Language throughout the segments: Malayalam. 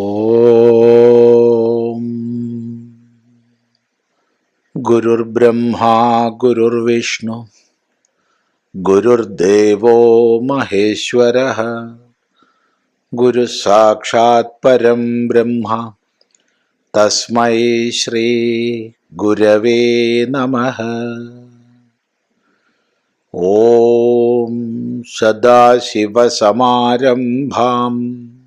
ഓം. ഗുരുർബ്രഹ്മാ ഗുരുർവിഷ്ണു ഗുരുർദേവോ മഹേശ്വര ഗുരുസാക്ഷാത് പരം ബ്രഹ്മ തസ്മൈ ശ്രീ ഗുരവേ നമ. ഓം സദാശിവസമാരംഭാം.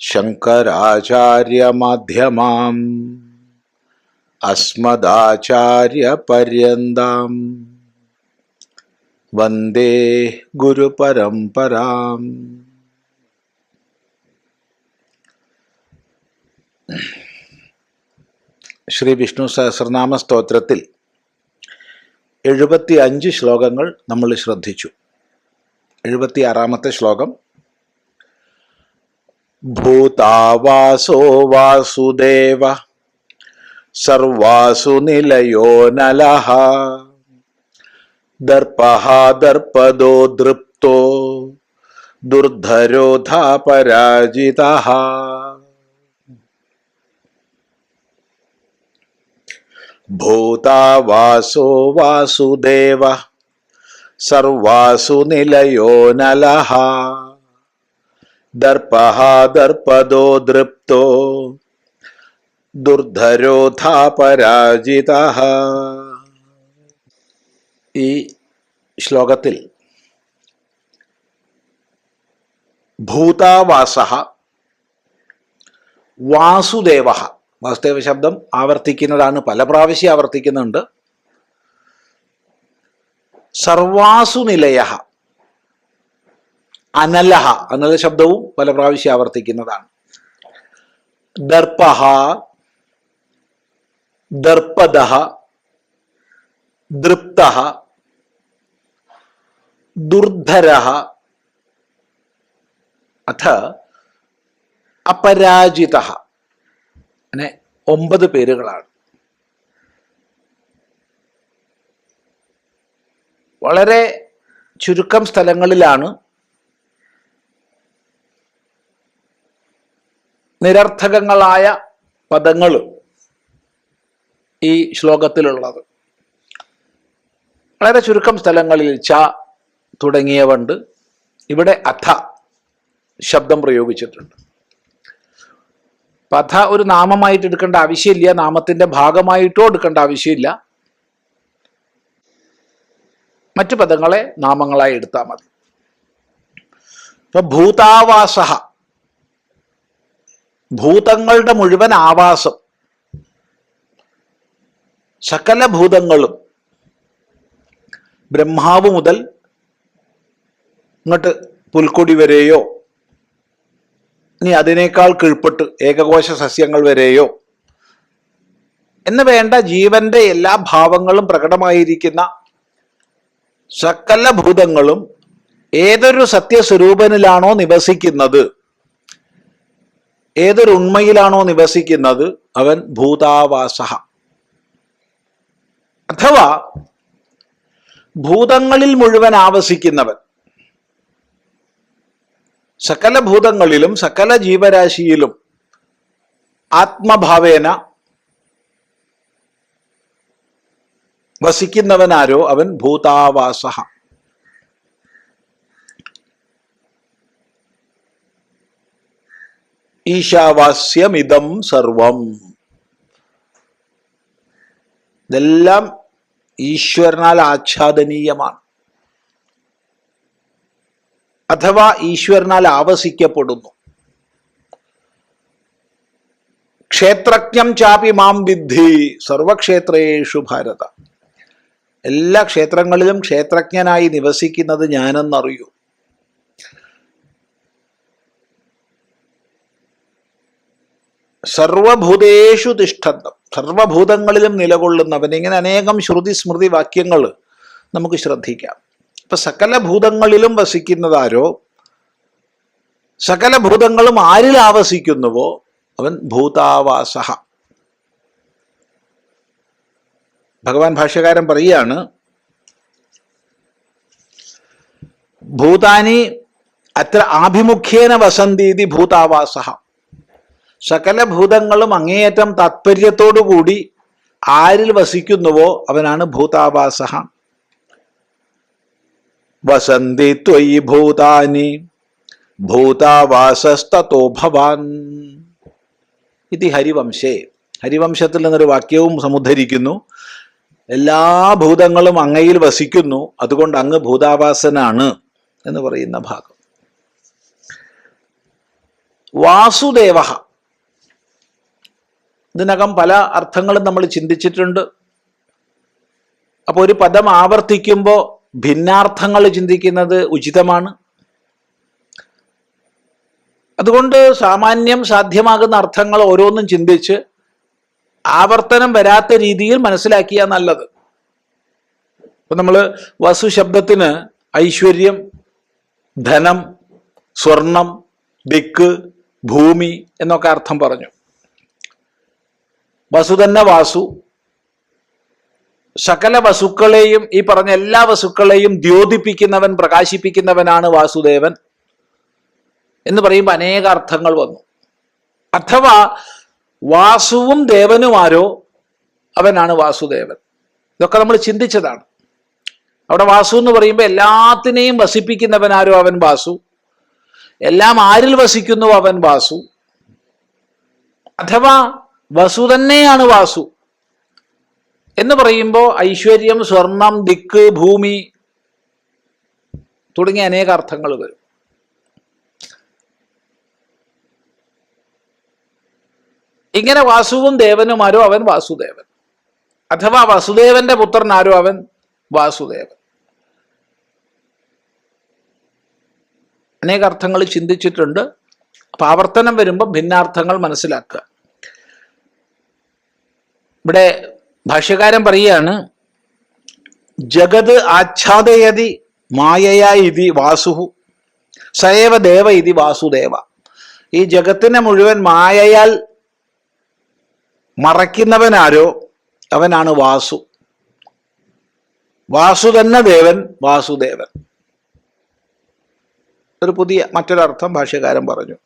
ശങ്കരാചാര്യമധ്യമാം. അസ്മദാചാര്യപര്യന്താം. വന്ദേ ഗുരുപരംപരാം ശ്രീ വിഷ്ണു സഹസ്രനാമ സ്തോത്രത്തിൽ എഴുപത്തി അഞ്ച് ശ്ലോകങ്ങൾ നമ്മൾ ശ്രദ്ധിച്ചു. എഴുപത്തി ആറാമത്തെ ശ്ലോകം ഭൂതാവാസോ വാസുദേവ സർവാസു നിലയോ നലഃ ദർപ്പഃ ദർപ്പദോ ദൃപ്തോ ദുർധരോധാ പരാജിതഃ ഭൂതാവാസോ വാസുദേവ സർവാസു നിലയോ നലഃ ദർപ്പഃ ദർപ്പദോ ദൃപ്തോ ദുർധരോധാപരാജിത ഈ ശ്ലോകത്തിൽ ഭൂതാവാസ വാസുദേവ വാസുദേവ ശബ്ദം ആവർത്തിക്കുന്നതാണ് പല പ്രാവശ്യം ആവർത്തിക്കുന്നുണ്ട്. സർവാസു നിലയ അനലഹ അനല ശബ്ദവും പല പ്രാവശ്യം ആവർത്തിക്കുന്നതാണ്. ദർപ്പഹ ദർപ്പദ ദൃപ്ത ദുർധര അഥ അപരാജിത അങ്ങനെ ഒമ്പത് പേരുകളാണ്. വളരെ ചുരുക്കം സ്ഥലങ്ങളിലാണ് നിരർത്ഥകങ്ങളായ പദങ്ങൾ ഈ ശ്ലോകത്തിലുള്ളത്. വളരെ ചുരുക്കം സ്ഥലങ്ങളിൽ ച തുടങ്ങിയവുണ്ട്. ഇവിടെ അഥ ശബ്ദം പ്രയോഗിച്ചിട്ടുണ്ട്. പഥ ഒരു നാമമായിട്ട് എടുക്കേണ്ട ആവശ്യമില്ല. നാമത്തിന്റെ ഭാഗമായിട്ടോ എടുക്കേണ്ട ആവശ്യമില്ല. മറ്റു പദങ്ങളെ നാമങ്ങളായി എടുത്താൽ മതി. ഇപ്പൊ ഭൂതാവാസഹ ഭൂതങ്ങളുടെ മുഴുവൻ ആവാസം സകല ഭൂതങ്ങളും ബ്രഹ്മാവ് മുതൽ ഇങ്ങോട്ട് പുൽക്കൊടി വരെയോ ഇനി അതിനേക്കാൾ കീഴ്പ്പെട്ട് ഏകകോശ സസ്യങ്ങൾ വരെയോ എന്ന് വേണ്ട ജീവന്റെ എല്ലാ ഭാവങ്ങളും പ്രകടമായിരിക്കുന്ന സകല ഭൂതങ്ങളും ഏതൊരു സത്യസ്വരൂപനിലാണോ നിവസിക്കുന്നത്? ഏതൊരു ഉണ്മയിലാണോ നിവസിക്കുന്നത് അവൻ ഭൂതാവാസ അഥവാ ഭൂതങ്ങളിൽ മുഴുവൻ ആവസിക്കുന്നവൻ. സകല ഭൂതങ്ങളിലും സകല ജീവരാശിയിലും ആത്മഭാവേന വസിക്കുന്നവനാരോ അവൻ ഭൂതാവാസ ഈശാവാസ്യമിതം സർവം. ഇതെല്ലാം ഈശ്വരനാൽ ആച്ഛാദനീയമാണ്. അഥവാ ഈശ്വരനാൽ ആവസിക്കപ്പെടുന്നു. ക്ഷേത്രജ്ഞം ചാപി മാം വിദ്ധി സർവക്ഷേത്രേഷു ഭാരത. എല്ലാ ക്ഷേത്രങ്ങളിലും ക്ഷേത്രജ്ഞനായി നിവസിക്കുന്നത് ഞാനെന്നറിയൂ. സർവഭൂതേഷു തിഷ്ഠന്തം. സർവഭൂതങ്ങളിലും നിലകൊള്ളുന്നവൻ. ഇങ്ങനെ അനേകം ശ്രുതി സ്മൃതി വാക്യങ്ങൾ നമുക്ക് ശ്രദ്ധിക്കാം. ഇപ്പൊ സകല ഭൂതങ്ങളിലും വസിക്കുന്നതാരോ സകല ഭൂതങ്ങളും ആരിൽ ആവസിക്കുന്നുവോ? അവൻ ഭൂതാവാസ ഭഗവാൻ ഭാഷ്യകാരൻ പറയുകയാണ് ഭൂതാനി അത്ര ആഭിമുഖ്യേന വസന്തീതി ഭൂതാവാസ സകല ഭൂതങ്ങളും അങ്ങേയറ്റം താത്പര്യത്തോടുകൂടി ആരിൽ വസിക്കുന്നുവോ അവനാണ് ഭൂതാവാസ വസന്തി ത്വയി ഭൂതാനി ഭൂതാവാസസ്തോ ഭവാൻ. ഇത് ഹരിവംശേ. ഹരിവംശത്തിൽ നിന്നൊരു വാക്യവും സമുദ്ധരിക്കുന്നു. എല്ലാ ഭൂതങ്ങളും അങ്ങയിൽ വസിക്കുന്നു. അതുകൊണ്ട് അങ്ങ് ഭൂതാവാസനാണ് എന്ന് പറയുന്ന ഭാഗം. വാസുദേവ ഇതിനകം പല അർത്ഥങ്ങളും നമ്മൾ ചിന്തിച്ചിട്ടുണ്ട്. അപ്പോൾ ഒരു പദം ആവർത്തിക്കുമ്പോൾ ഭിന്നാർത്ഥങ്ങൾ ചിന്തിക്കുന്നത് ഉചിതമാണ്. അതുകൊണ്ട് സാമാന്യം സാധ്യമാകുന്ന അർത്ഥങ്ങൾ ഓരോന്നും ചിന്തിച്ച് ആവർത്തനം വരാത്ത രീതിയിൽ മനസ്സിലാക്കിയ നല്ലത്. ഇപ്പൊ നമ്മൾ വസു ശബ്ദത്തിന് ഐശ്വര്യം ധനം സ്വർണം ദിക്ക് ഭൂമി എന്നൊക്കെ അർത്ഥം പറഞ്ഞു. വസു തന്നെ വാസു. സകല വസുക്കളെയും ഈ പറഞ്ഞ എല്ലാ വസുക്കളെയും ദ്യോതിപ്പിക്കുന്നവൻ പ്രകാശിപ്പിക്കുന്നവനാണ് വാസുദേവൻ എന്ന് പറയുമ്പോൾ അനേക അർത്ഥങ്ങൾ വന്നു. അഥവാ വാസുവും ദേവനുമാരോ അവനാണ് വാസുദേവൻ. ഇതൊക്കെ നമ്മൾ ചിന്തിച്ചതാണ്. അവിടെ വാസു എന്ന് പറയുമ്പോൾ എല്ലാത്തിനെയും വസിപ്പിക്കുന്നവനാരോ അവൻ വാസു. എല്ലാം ആരിൽ വസിക്കുന്നു അവൻ വാസു. അഥവാ വസു തന്നെയാണ് വാസു. എന്ന് പറയുമ്പോൾ ഐശ്വര്യം സ്വർണം ദിക്ക് ഭൂമി തുടങ്ങിയ അനേക അർത്ഥങ്ങൾ വരും. ഇങ്ങനെ വാസുവും ദേവനും ആരോ അവൻ വാസുദേവൻ. അഥവാ വസുദേവന്റെ പുത്രനാരോ അവൻ വാസുദേവൻ. അനേക അർത്ഥങ്ങൾ ചിന്തിച്ചിട്ടുണ്ട്. അപ്പൊ ആവർത്തനം വരുമ്പോൾ ഭിന്നാർത്ഥങ്ങൾ മനസ്സിലാക്കുക. ഇവിടെ ഭാഷ്യകാരൻ പറയുകയാണ് ജഗത് ആച്ഛാദയതി മായയാ ഇതി വാസുഹു സയവ ദേവ ഇതി വാസുദേവ. ഈ ജഗത്തിനെ മുഴുവൻ മായയാൽ മറയ്ക്കുന്നവനാരോ അവനാണ് വാസു. വാസു തന്നെ ദേവൻ വാസുദേവൻ. ഒരു പുതിയ മറ്റൊരർത്ഥം ഭാഷ്യകാരൻ പറഞ്ഞു.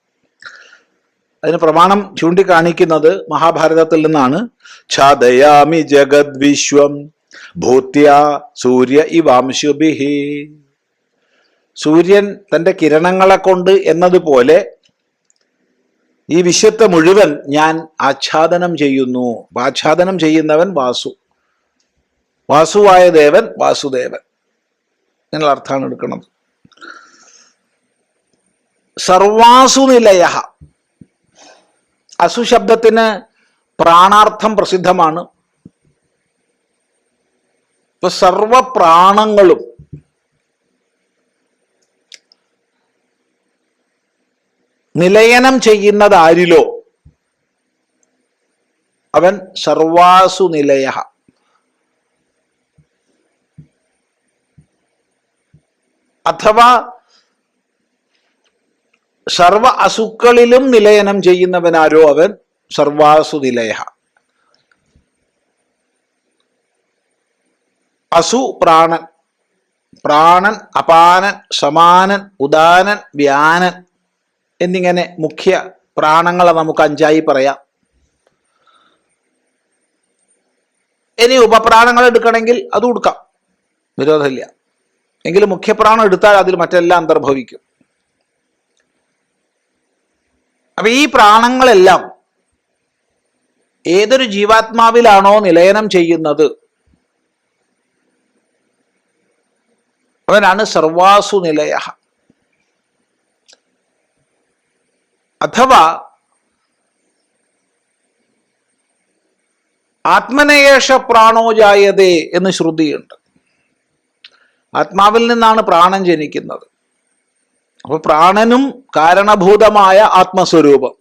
അതിന് പ്രമാണം ചൂണ്ടിക്കാണിക്കുന്നത് മഹാഭാരതത്തിൽ നിന്നാണ്. ഛാദയാമി ജഗത് വിശ്വം ഭൂത്യ സൂര്യ ഇവാംശുബിഹി സൂര്യൻ തന്റെ കിരണങ്ങളെ കൊണ്ട് എന്നതുപോലെ ഈ വിശ്വത്തെ മുഴുവൻ ഞാൻ ആച്ഛാദനം ചെയ്യുന്നു. ആച്ഛാദനം ചെയ്യുന്നവൻ വാസു. വാസുവായ ദേവൻ വാസുദേവൻ. എന്നുള്ള അർത്ഥമാണ് എടുക്കുന്നത്. സർവാസു അസു ശബ്ദത്തിന് പ്രാണാർത്ഥം പ്രസിദ്ധമാണ്. ഇപ്പൊ സർവപ്രാണങ്ങളും നിലയനം ചെയ്യുന്നത് ആരിലോ അവൻ സർവാസു നിലയ. അഥവാ സർവ അസുക്കളിലും നിലയനം ചെയ്യുന്നവനാരോ അവൻ? സർവാസു നിലയ അസു പ്രാണൻ. പ്രാണൻ അപാനൻ സമാനൻ ഉദാനൻ വ്യാനൻ എന്നിങ്ങനെ മുഖ്യ പ്രാണങ്ങളെ നമുക്ക് അഞ്ചായി പറയാം. ഇനി ഉപപ്രാണങ്ങൾ എടുക്കണമെങ്കിൽ അത് എടുക്കാം വിരോധമില്ല എങ്കിലും മുഖ്യപ്രാണം എടുത്താൽ അതിൽ മറ്റെല്ലാം അന്തർഭവിക്കും. അപ്പൊ ഈ പ്രാണങ്ങളെല്ലാം ഏതൊരു ജീവാത്മാവിലാണോ നിലയനം ചെയ്യുന്നത്? അവനാണ് സർവാസു നിലയ അഥവാ ആത്മനയേഷ പ്രാണോ ജായതേ എന്ന് ശ്രുതിയുണ്ട്. ആത്മാവിൽ നിന്നാണ് പ്രാണൻ ജനിക്കുന്നത്. അപ്പൊ പ്രാണനും കാരണഭൂതമായ ആത്മസ്വരൂപം.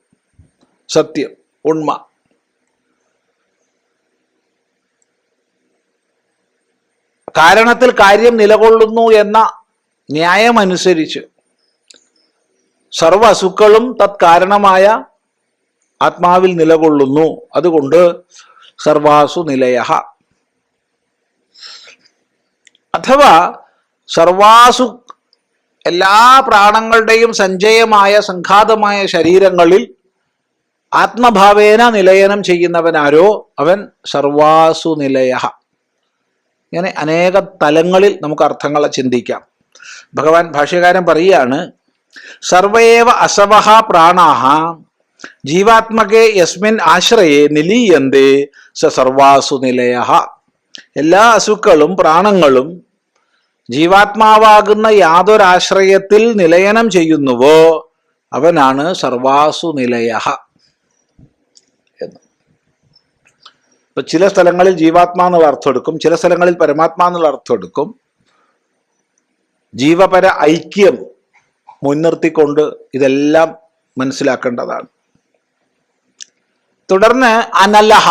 സത്യം ഉണ്മ. കാരണത്തിൽ കാര്യം നിലകൊള്ളുന്നു എന്ന ന്യായമനുസരിച്ച് സർവ അസുക്കളും തത്കാരണമായ ആത്മാവിൽ നിലകൊള്ളുന്നു. അതുകൊണ്ട് സർവാസു നിലയ അഥവാ സർവാസു എല്ലാ പ്രാണങ്ങളുടെയും സഞ്ചയമായ സംഘാതമായ ശരീരങ്ങളിൽ ആത്മഭാവേന നിലയനം ചെയ്യുന്നവനാരോ അവൻ സർവാസു നിലയ ഇങ്ങനെ അനേക തലങ്ങളിൽ നമുക്ക് അർത്ഥങ്ങളെ ചിന്തിക്കാം. ഭഗവാൻ ഭാഷ്യകാരൻ പറയുകയാണ് സർവേവ അസവഹ പ്രാണാഹ ജീവാത്മകെ യസ്മിൻ ആശ്രയെ നിലീയന്തേ സ സർവാസു നിലയ എല്ലാ അസുക്കളും പ്രാണങ്ങളും ജീവാത്മാവാകുന്ന യാതൊരാശ്രയത്തിൽ നിലയനം ചെയ്യുന്നുവോ അവനാണ് സർവാസു നിലയ എന്ന്. ഇപ്പൊ ചില സ്ഥലങ്ങളിൽ ജീവാത്മാ എന്നുള്ള അർത്ഥം എടുക്കും ചില സ്ഥലങ്ങളിൽ പരമാത്മാ എന്നുള്ള അർത്ഥം എടുക്കും. ജീവപര ഐക്യം മുൻനിർത്തിക്കൊണ്ട് ഇതെല്ലാം മനസ്സിലാക്കേണ്ടതാണ്. തുടർന്ന് അനലഹ.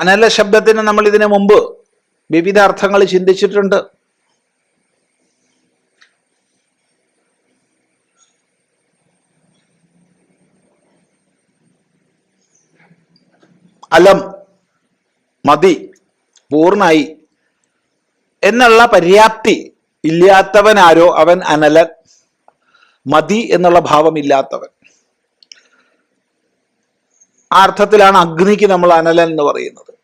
അനല ശബ്ദത്തിന് നമ്മൾ ഇതിനു മുമ്പ് വിവിധ അർത്ഥങ്ങൾ ചിന്തിച്ചിട്ടുണ്ട്. അലം മതി പൂർണായി എന്നുള്ള പര്യാപ്തി ഇല്ലാത്തവനാരോ അവൻ അനലൻ മതി എന്നുള്ള ഭാവമില്ലാത്തവൻ. ആ അർത്ഥത്തിലാണ് അഗ്നിക്ക് നമ്മൾ അനലൻ എന്ന് പറയുന്നത്.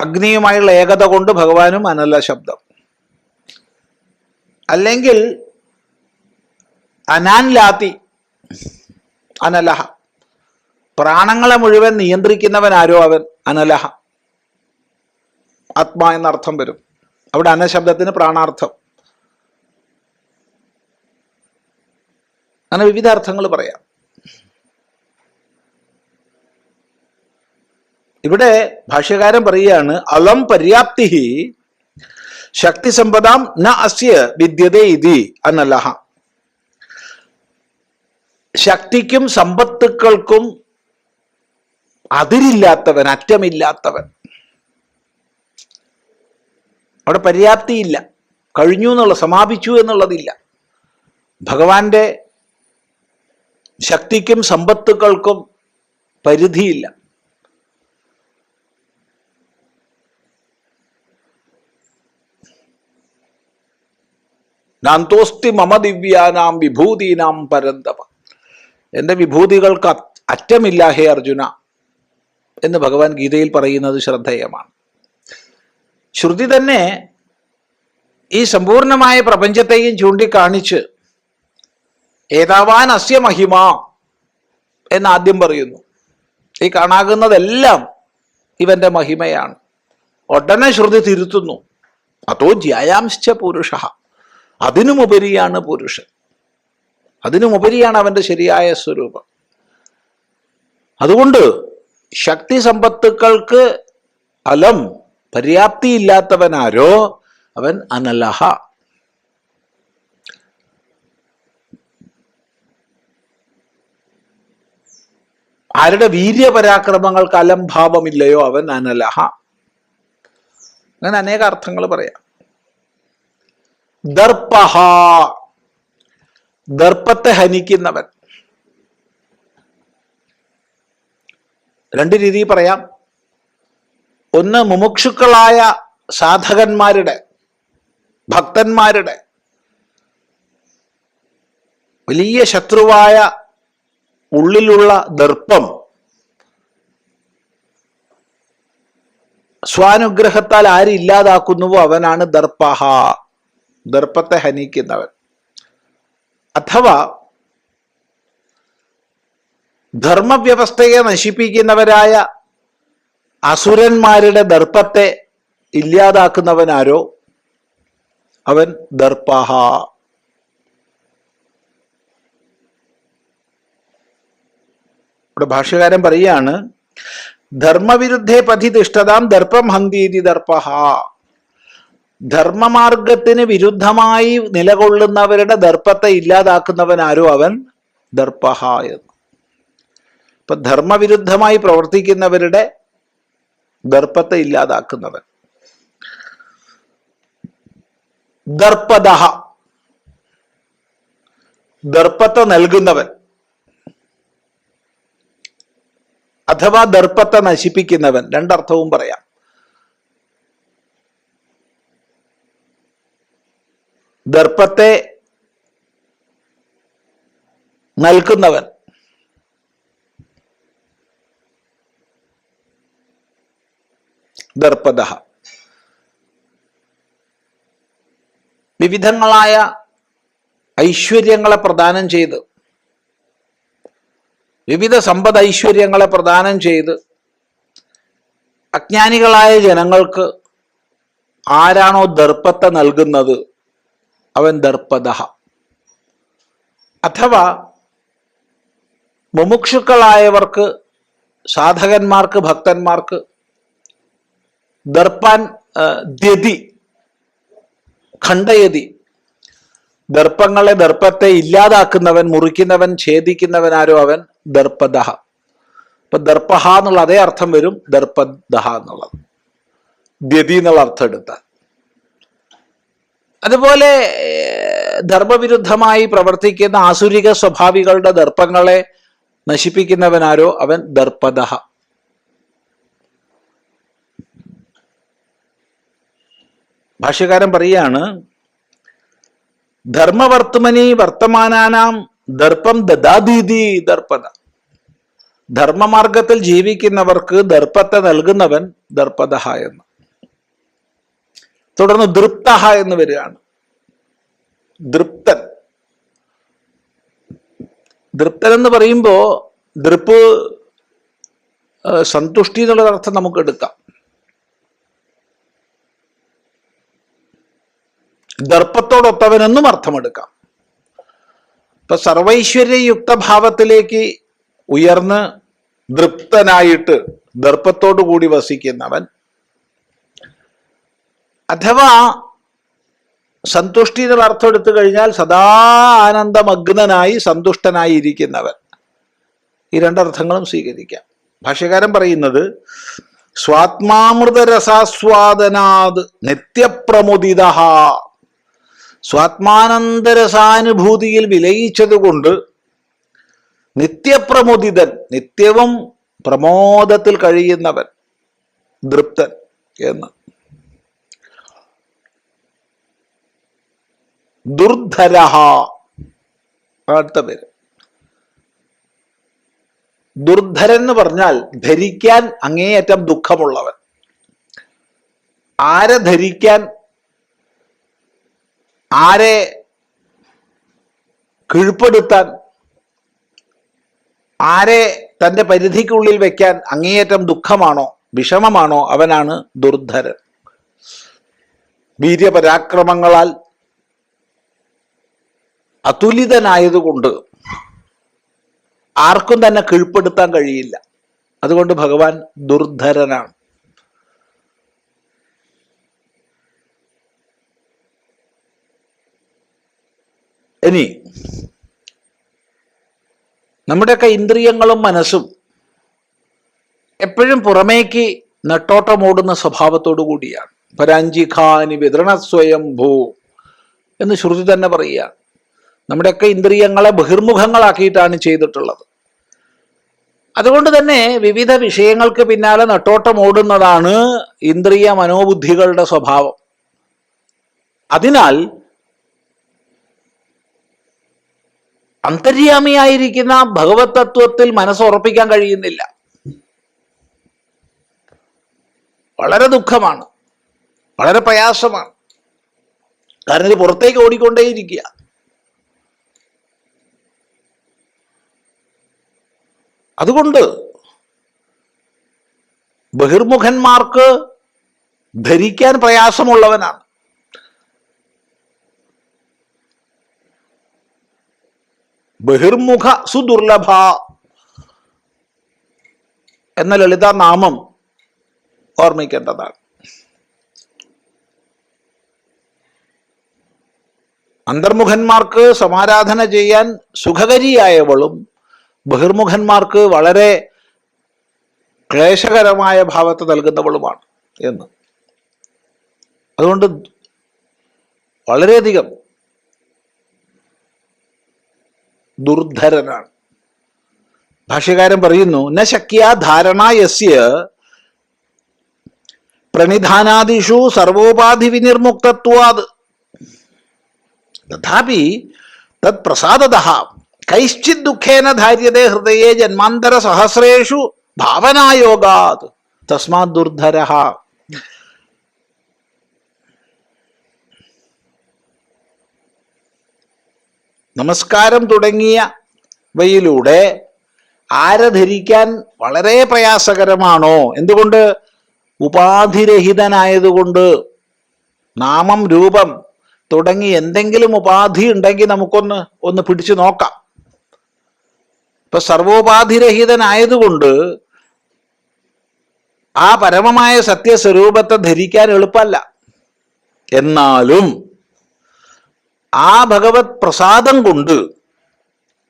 അഗ്നിയുമായുള്ള ഏകത കൊണ്ട് ഭഗവാനും അനല ശബ്ദം. അല്ലെങ്കിൽ അനാൻലാത്തി അനലഹ. പ്രാണങ്ങളെ മുഴുവൻ നിയന്ത്രിക്കുന്നവൻ ആരോ അവൻ? അനലഹ. ആത്മാ എന്നർത്ഥം വരും. അവിടെ അനശബ്ദത്തിന് പ്രാണാർത്ഥം. അങ്ങനെ വിവിധ അർത്ഥങ്ങൾ പറയാം. ഇവിടെ ഭാഷ്യകാരൻ പറയുകയാണ് അളം പര്യാപ്തി ശക്തി സമ്പദാം ന അസ്യ വിദ്യതേ ഇതി അനലഹ ശക്തിക്കും സമ്പത്തുക്കൾക്കും അതിരില്ലാത്തവൻ അറ്റമില്ലാത്തവൻ. അവിടെ പര്യാപ്തിയില്ല. കഴിഞ്ഞു എന്നുള്ള സമാപിച്ചു എന്നുള്ളതില്ല. ഭഗവാന്റെ ശക്തിക്കും സമ്പത്തുക്കൾക്കും പരിധിയില്ല. നാന്തോസ്തി മമ ദിവ്യാനാം വിഭൂതീനാം പരന്തപ. എന്റെ വിഭൂതികൾക്ക് അറ്റമില്ല ഹേ അർജുന എന്ന് ഭഗവാൻ ഗീതയിൽ പറയുന്നത് ശ്രദ്ധേയമാണ്. ശ്രുതി തന്നെ ഈ സമ്പൂർണമായ പ്രപഞ്ചത്തെയും ചൂണ്ടിക്കാണിച്ച് ഏതാവാൻ അസ്യ മഹിമ എന്ന് ആദ്യം പറയുന്നു. ഈ കാണാകുന്നതെല്ലാം ഇവന്റെ മഹിമയാണ്. ഉടനെ ശ്രുതി തിരുത്തുന്നു. അതോ ജ്യായാംശ്ച പുരുഷ. അതിനുമുപരിയാണ് പുരുഷൻ. അതിനുമുപരിയാണ് അവന്റെ ശരിയായ സ്വരൂപം. അതുകൊണ്ട് ശക്തി സമ്പത്തുക്കൾക്ക് അലം പര്യാപ്തിയില്ലാത്തവനാരോ? അവൻ അനലഹ. ആരുടെ വീര്യപരാക്രമങ്ങൾക്ക് അലംഭാവമില്ലയോ അവൻ അനലഹ. അങ്ങനെ അനേക അർത്ഥങ്ങൾ പറയാം. ദർപ്പഹ. ദർപ്പത്തെ ഹനിക്കുന്നവൻ. രണ്ട് രീതി പറയാം. ഒന്ന് മുമുക്ഷുക്കളായ സാധകന്മാരുടെ ഭക്തന്മാരുടെ വലിയ ശത്രുവായ ഉള്ളിലുള്ള ദർപ്പം സ്വാനുഗ്രഹത്താൽ ആര് ഇല്ലാതാക്കുന്നുവോ അവനാണ് ദർപ്പഹ. ദർപ്പത്തെ ഹനിക്കുന്നവൻ. അഥവാ ധർമ്മവ്യവസ്ഥയെ നശിപ്പിക്കുന്നവരായ അസുരന്മാരുടെ ദർപ്പത്തെ ഇല്ലാതാക്കുന്നവനാരോ? അവൻ ദർപ്പഹ. ഇവിടെ ഭാഷ്യകാരൻ പറയാണ് ധർമ്മവിരുദ്ധേ പഥി തിഷ്ഠതാം ദർപ്പം ഹന്തീതി ദർപ്പഹ. ധർമ്മമാർഗത്തിന് വിരുദ്ധമായി നിലകൊള്ളുന്നവരുടെ ദർപ്പത്തെ ഇല്ലാതാക്കുന്നവൻ ആരോ അവൻ? ദർപ്പഹ എന്ന്. ഇപ്പൊ ധർമ്മവിരുദ്ധമായി പ്രവർത്തിക്കുന്നവരുടെ ദർപ്പത്തെ ഇല്ലാതാക്കുന്നവൻ. ദർപ്പദഹ. ദർപ്പത്തെ നൽകുന്നവൻ. അഥവാ ദർപ്പത്തെ നശിപ്പിക്കുന്നവൻ രണ്ടർത്ഥവും പറയാം. ദർപ്പത്തെ നൽകുന്നവൻ ദർപ്പത വിവിധങ്ങളായ ഐശ്വര്യങ്ങളെ പ്രദാനം ചെയ്ത് വിവിധ സമ്പദ് ഐശ്വര്യങ്ങളെ പ്രദാനം ചെയ്ത് അജ്ഞാനികളായ ജനങ്ങൾക്ക് ആരാണോ ദർപ്പത്തെ നൽകുന്നത്? അവൻ ദർപ്പദ അഥവാ മുമുക്ഷുക്കളായവർക്ക് സാധകന്മാർക്ക് ഭക്തന്മാർക്ക് ദർപ്പാൻ ദ്യതി ഖണ്ഡയതി ദർപ്പങ്ങളെ ദർപ്പത്തെ ഇല്ലാതാക്കുന്നവൻ മുറിക്കുന്നവൻ ഛേദിക്കുന്നവനാരോ അവൻ? ദർപ്പദഹ. ഇപ്പൊ ദർപ്പഹ എന്നുള്ള അതേ അർത്ഥം വരും ദർപ്പദഹ എന്നുള്ളത്. ദ്യതി എന്നുള്ള അർത്ഥം എടുത്താൽ. അതുപോലെ ധർമ്മവിരുദ്ധമായി പ്രവർത്തിക്കുന്ന ആസുരിക സ്വഭാവികളുടെ ദർപ്പങ്ങളെ നശിപ്പിക്കുന്നവനാരോ അവൻ ദർപ്പദഹ. ഭാഷ്യകാരൻ പറയാണ് ധർമ്മവർത്തമനി വർത്തമാനാനാം ദർപ്പം ദദാദീതി ദർപ്പത. ധർമ്മമാർഗത്തിൽ ജീവിക്കുന്നവർക്ക് ദർപ്പത്തെ നൽകുന്നവൻ ദർപ്പത എന്ന്. തുടർന്ന് ദൃപ്ത എന്ന് വരികയാണ്. ദൃപ്തൻ. ദൃപ്തൻ എന്ന് പറയുമ്പോ ദൃപ്പ് സന്തുഷ്ടി എന്നുള്ള അർത്ഥം നമുക്ക് എടുക്കാം. ദർപ്പത്തോടൊത്തവനെന്നും അർത്ഥമെടുക്കാം ഇപ്പൊ സർവൈശ്വര്യയുക്ത ഭാവത്തിലേക്ക് ഉയർന്ന് ദൃപ്തനായിട്ട് ദർപ്പത്തോടു കൂടി വസിക്കുന്നവൻ അഥവാ സന്തുഷ്ടി എന്നുള്ള അർത്ഥം എടുത്തു കഴിഞ്ഞാൽ സദാ ആനന്ദമഗ്നനായി സന്തുഷ്ടനായി ഇരിക്കുന്നവൻ ഈ രണ്ടർത്ഥങ്ങളും സ്വീകരിക്കാം. ഭാഷ്യകാരൻ പറയുന്നത് സ്വാത്മാമൃതരസാസ്വാദനാത് നിത്യപ്രമുദിത സ്വാത്മാനന്ദരസാനുഭൂതിയിൽ വിലയിച്ചതുകൊണ്ട് നിത്യപ്രമുദിതൻ നിത്യവും പ്രമോദത്തിൽ കഴിയുന്നവൻ ദൃപ്തൻ എന്ന്. ദുർധരഹ അടുത്ത പേര്. ദുർധരൻ എന്ന് പറഞ്ഞാൽ ധരിക്കാൻ അങ്ങേയറ്റം ദുഃഖമുള്ളവൻ. ആരെ ധരിക്കാൻ ആരെ കീഴ്പ്പെടുത്താൻ ആരെ തന്റെ പരിധിക്കുള്ളിൽ വെക്കാൻ അങ്ങേയറ്റം ദുഃഖമാണോ വിഷമമാണോ അവനാണ് ദുർധരൻ. വീര്യപരാക്രമങ്ങളാൽ അതുലിതനായതുകൊണ്ട് ആർക്കും തന്നെ കീഴ്പ്പെടുത്താൻ കഴിയില്ല. അതുകൊണ്ട് ഭഗവാൻ ദുർധരനാണ്. ഇനി നമ്മുടെയൊക്കെ ഇന്ദ്രിയങ്ങളും മനസ്സും എപ്പോഴും പുറമേക്ക് നെട്ടോട്ടമോടുന്ന സ്വഭാവത്തോടു കൂടിയാണ്. പരാഞ്ചിഖാനി വിതരണ സ്വയം ഭൂ എന്ന് ശ്രുതി തന്നെ പറയുകയാണ് നമ്മുടെയൊക്കെ ഇന്ദ്രിയങ്ങളെ ബഹിർമുഖങ്ങളാക്കിയിട്ടാണ് ചെയ്തിട്ടുള്ളത്. അതുകൊണ്ട് തന്നെ വിവിധ വിഷയങ്ങൾക്ക് പിന്നാലെ നെട്ടോട്ടം ഓടുന്നതാണ് ഇന്ദ്രിയ മനോബുദ്ധികളുടെ സ്വഭാവം. അതിനാൽ അന്തര്യാമിയായിരിക്കുന്ന ഭഗവത് തത്വത്തിൽ മനസ്സുറപ്പിക്കാൻ കഴിയുന്നില്ല. വളരെ ദുഃഖമാണ്. വളരെ പ്രയാസമാണ്. കാരണം ഇത് പുറത്തേക്ക് ഓടിക്കൊണ്ടേയിരിക്കുക. അതുകൊണ്ട് ബഹിർമുഖന്മാർക്ക് ധരിക്കാൻ പ്രയാസമുള്ളവനാണ്. ബഹിർമുഖ സുദുർലഭ. എന്ന ലളിതാ നാമം ഓർമ്മിക്കേണ്ടതാണ്. അന്തർമുഖന്മാർക്ക് സമാരാധന ചെയ്യാൻ സുഖകരിയായവളും ബഹിർമുഖന്മാർക്ക് വളരെ ക്ലേശകരമായ ഭാവത്തെ നൽകുന്നവളുമാണ് എന്ന്. അതുകൊണ്ട് വളരെയധികം ദുർധരനാണ്. ഭാഷ്യകാരൻ പറയുന്നു ന ശക്യ ധാരണ യസ്യ പ്രണിധാനാദിഷു സർവോപാധി വിനിർമുക്തത്വാത് തഥാപി തത് പ്രസാദത കൈശ്ചിത് ദുഃഖേന ധാര്യതേ ഹൃദയേ ജന്മാന്തര സഹസ്രേഷു ഭാവനായോഗാത് തസ്മാത് ദുർധര. നമസ്കാരം തുടങ്ങിയവയിലൂടെ ആരധരിക്കാൻ വളരെ പ്രയാസകരമാണോ? എന്തുകൊണ്ട്? ഉപാധിരഹിതനായതുകൊണ്ട് നാമം രൂപം തുടങ്ങി എന്തെങ്കിലും ഉപാധി ഉണ്ടെങ്കിൽ നമുക്കൊന്ന് ഒന്ന് പിടിച്ചു നോക്കാം. ഇപ്പൊ സർവോപാധിരഹിതനായതുകൊണ്ട് ആ പരമമായ സത്യസ്വരൂപത്തെ ധരിക്കാൻ എളുപ്പമല്ല. എന്നാലും ആ ഭഗവത് പ്രസാദം കൊണ്ട്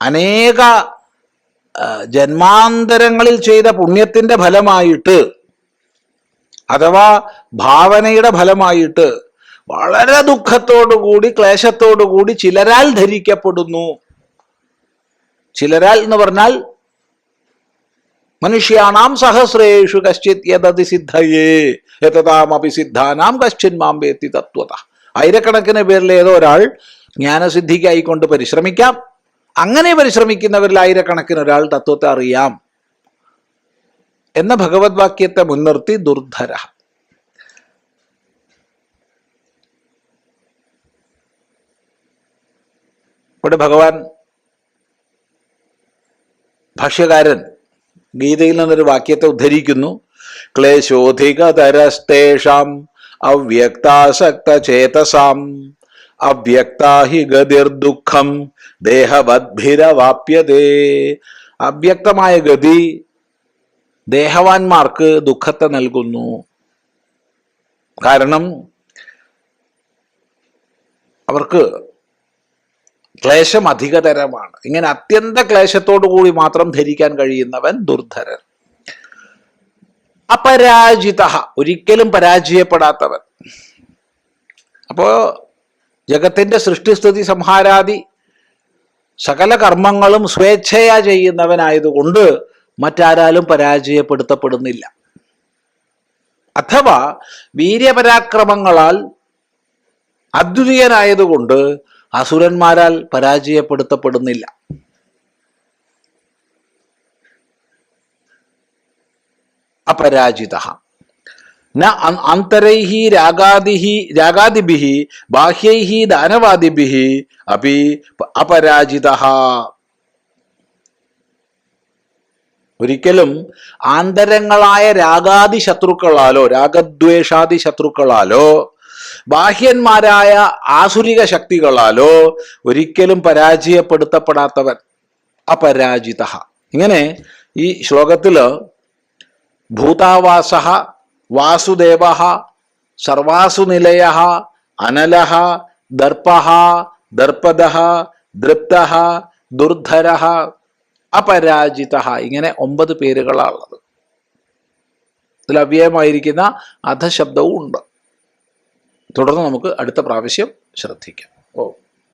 അനേക ജന്മാന്തരങ്ങളിൽ ചെയ്ത പുണ്യത്തിന്റെ ഫലമായിട്ട് അഥവാ ഭാവനയുടെ ഫലമായിട്ട് വളരെ ദുഃഖത്തോടുകൂടി ക്ലേശത്തോടുകൂടി ചിലരാൽ ധരിക്കപ്പെടുന്നു. ചിലരാൽ എന്ന് പറഞ്ഞാൽ മനുഷ്യാണാം സഹസ്രേഷു കശ്ചിത് യതതി സിദ്ധയേ യതതാമപി സിദ്ധാനാം കശ്ചിൻ മാം വേത്തി തത്വത. ആയിരക്കണക്കിന് പേരിൽ ഏതോ ഒരാൾ ജ്ഞാനസിദ്ധിക്കായിക്കൊണ്ട് പരിശ്രമിക്കാം. അങ്ങനെ പരിശ്രമിക്കുന്നവരിൽ ആയിരക്കണക്കിന് ഒരാൾ തത്വത്തെ അറിയാം എന്ന ഭഗവത് വാക്യത്തെ മുൻനിർത്തി ദുർധര. ഇവിടെ ഭഗവാൻ ഭാഷ്യകാരൻ ഗീതയിൽ നിന്നൊരു വാക്യത്തെ ഉദ്ധരിക്കുന്നു. ക്ലേശോധികതരസ്തേഷാം അവ്യക്താസക്ത അവ്യക്താഹി ഗതിർദുഃഖം ദേഹവദ്ഭിരവാപ്യതേ അവ്യക്തമായ ഗതി ദേഹവാന്മാർക്ക് ദുഃഖത്തെ നൽകുന്നു. കാരണം അവർക്ക് ക്ലേശം അധികതരമാണ്. ഇങ്ങനെ അത്യന്ത ക്ലേശത്തോടു കൂടി മാത്രം ധരിക്കാൻ കഴിയുന്നവൻ ദുർധരൻ. അപരാജിത ഒരിക്കലും പരാജയപ്പെടാത്തവൻ. അപ്പോ ജഗത്തിന്റെ സൃഷ്ടിസ്ഥിതി സംഹാരാദി സകല കർമ്മങ്ങളും സ്വേച്ഛയാ ചെയ്യുന്നവനായതുകൊണ്ട് മറ്റാരാലും പരാജയപ്പെടുത്തപ്പെടുന്നില്ല. അഥവാ വീര്യപരാക്രമങ്ങളാൽ അദ്വിതീയനായതുകൊണ്ട് അസുരന്മാരാൽ പരാജയപ്പെടുത്തപ്പെടുന്നില്ല. അപരാജിത. ന രാഗാദിഹി രാഗാദിഭി ബാഹ്യൈഹി ദാനവാദിഭി അപി അപരാജിതഃ. ഒരിക്കലും ആന്തരങ്ങളായ രാഗാദി ശത്രുക്കളാലോ രാഗദ്വേഷാദി ശത്രുക്കളാലോ ബാഹ്യന്മാരായ ആസുരിക ശക്തികളാലോ ഒരിക്കലും പരാജയപ്പെടുത്തപ്പെടാത്തവൻ അപരാജിത. ഇങ്ങനെ ഈ ശ്ലോകത്തിൽ ഭൂതാവാസ വാസുദേവ സർവാസു നിലയ അനല ദർപ്പ ദർപ്പദ ദൃപ്ത ദുർധര അപരാജിത ഇങ്ങനെ ഒമ്പത് പേരുകളാണുള്ളത്. ഇതിൽ അവ്യയമായിരിക്കുന്ന അധശബ്ദവും ഉണ്ട്. തുടർന്ന് നമുക്ക് അടുത്ത പ്രാവശ്യം ശ്രദ്ധിക്കാം.